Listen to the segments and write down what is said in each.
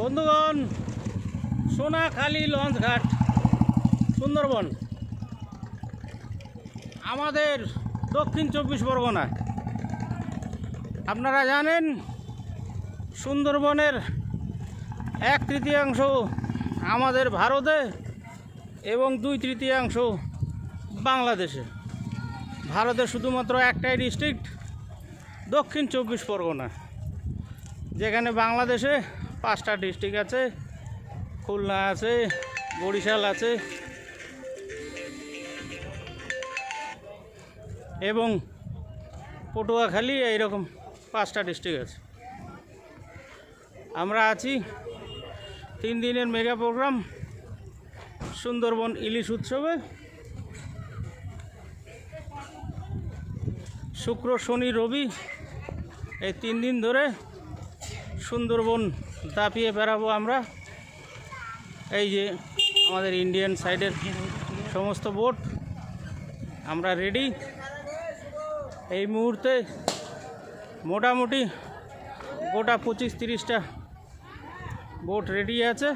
বন্ধুগণ, সোনাখালী লঞ্চ ঘাট, সুন্দরবন। আমাদের দক্ষিণ চব্বিশ পরগনা আপনারা জানেন, সুন্দরবনের এক তৃতীয়াংশ আমাদের ভারতে এবং দুই তৃতীয়াংশ বাংলাদেশে। ভারতে শুধুমাত্র একটাই ডিস্ট্রিক্ট, দক্ষিণ চব্বিশ পরগনা, যেখানে বাংলাদেশে পাঁচটা ডিস্ট্রিক্ট আছে, খুলনা আছে, বরিশাল আছে, এবং পটুয়াখালী এইরকম পাঁচটা ডিস্ট্রিক্ট আছে। আমরা আছি তিন দিনের মেগা প্রোগ্রাম, সুন্দরবন ইলিশ উৎসবে। শুক্র, শনি, রবি এই তিন দিন ধরে সুন্দরবন দাপিয়ে বেড়াবো আমরা। এই যে আমাদের ইন্ডিয়ান সাইডের সমস্ত বোট, আমরা রেডি এই মুহূর্তে মোটামুটি গোটা পঁচিশ তিরিশটা বোট রেডি আছে।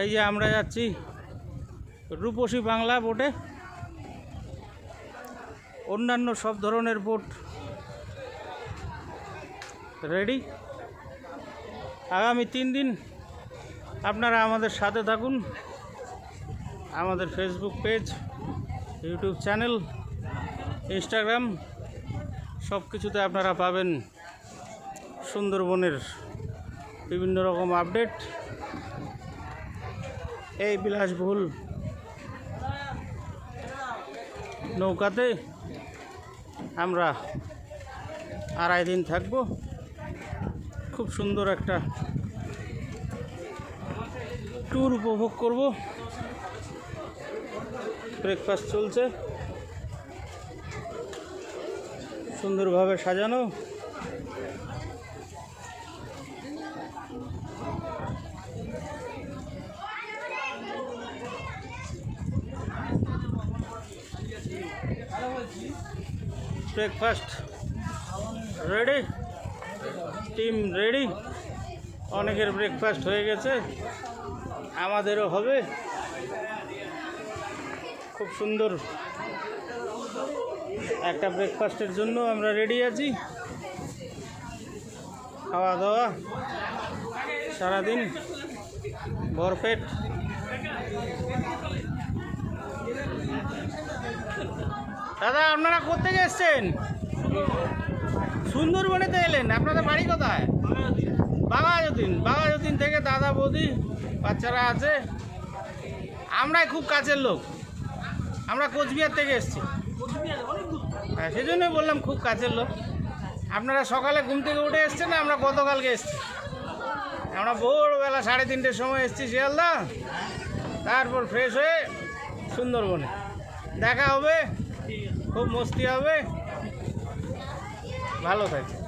এই যে আমরা যাচ্ছি রূপসী বাংলা বোটে। অন্যান্য সব ধরনের বোট রেডি আগামী তিন দিন আপনারা আমাদের সাথে থাকুন। আমাদের Facebook page YouTube channel Instagram সব কিছুতে আপনারা পাবেন সুন্দরবনের বিভিন্ন রকম আপডেট এই বিলাসবহুল নৌকাতে আমরা আড়াই দিন থাকব। খুব সুন্দর একটা ট্যুর উপভোগ করব। ব্রেকফাস্ট চলছে। সুন্দরভাবে সাজানো। ব্রেকফাস্ট রেডি টিম রেডি অনেকের ব্রেকফাস্ট হয়ে গেছে। আমাদেরও হবে। খুব সুন্দর। একটা ব্রেকফাস্টের জন্য আমরা রেডি আছি। খাওয়া দাওয়া সারাদিন। ভরপেট দাদা, আপনারা কোথেকে এসছেন? সুন্দরবনেতে এলেন? আপনাদের বাড়ি কোথায়? বাঘাযতীন। বাঘাযতীন থেকে দাদা বৌদি, বাচ্চারা আছে। আমরাই খুব কাছের লোক। আমরা কোচবিহার থেকে এসেছি। হ্যাঁ সেই জন্যই বললাম খুব কাছের লোক। আপনারা সকালে ঘুম থেকে উঠে এসছেন না? আমরা গতকালকে এসেছি। আমরা ভোরবেলা সাড়ে তিনটের সময় এসেছি শিয়ালদা। তারপর ফ্রেশ হয়ে সুন্দরবনে। দেখা হবে। খুব মস্তি হবে। ভালো থাকে